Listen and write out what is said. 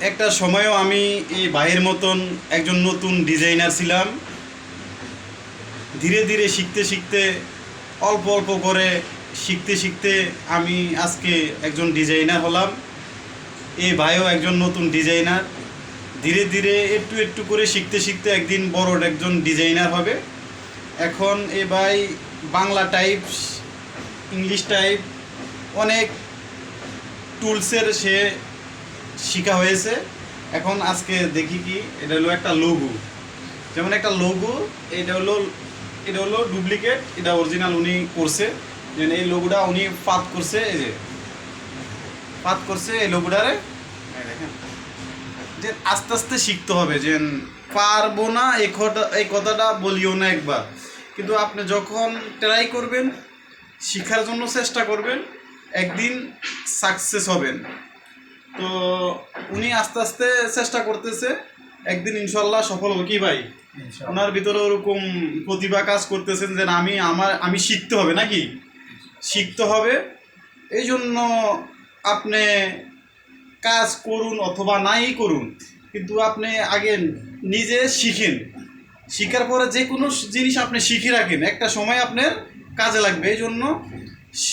একটা সময়ও আমি এই ভাইয়ের মতন একজন নতুন ডিজাইনার ছিলাম। ধীরে ধীরে শিখতে শিখতে, অল্প অল্প করে শিখতে শিখতে আমি আজকে একজন ডিজাইনার হলাম। এই ভাইও একজন নতুন ডিজাইনার। ধীরে ধীরে একটু একটু করে শিখতে শিখতে একদিন বড় একজন ডিজাইনার হবে। এখন এ ভাই বাংলা টাইপ ইংলিশ টাইপ অনেক টুলসের সে শিখা হয়েছে। এখন আজকে দেখি কি, এটা হলো একটা লঘু যেমন একটা লঘু এটা হলো এটা হলো ডুপ্লিকেট এটা অরিজিনাল উনি করছে। যেন এই লঘুটা উনি পাত করছে, এই যে। পাত করছে এই লঘুটারে দেখেন। যে আস্তে আস্তে শিখতে হবে, যে পারব না, এই কথা, এই কথাটা বলিও না একবার। কিন্তু আপনি যখন ট্রাই করবেন, শিখার জন্য চেষ্টা করবেন, একদিন সাকসেস হবেন। তো উনি আস্তে আস্তে চেষ্টা করতেছে একদিন ইনশাল্লাহ সফল হবে। কি ভাই? ওনার ভিতরে ওরকম প্রতিভা কাজ করতেছেন যে আমি আমার আমি শিখতে হবে নাকি? শিখতে হবে। এই জন্য আপনি কাজ করুন অথবা নাই করুন কিন্তু আপনি আগে নিজে শিখেন। শিখার পরে যে কোনো জিনিস আপনি শিখে রাখেন। একটা সময় আপনার কাজে লাগবে। এই জন্য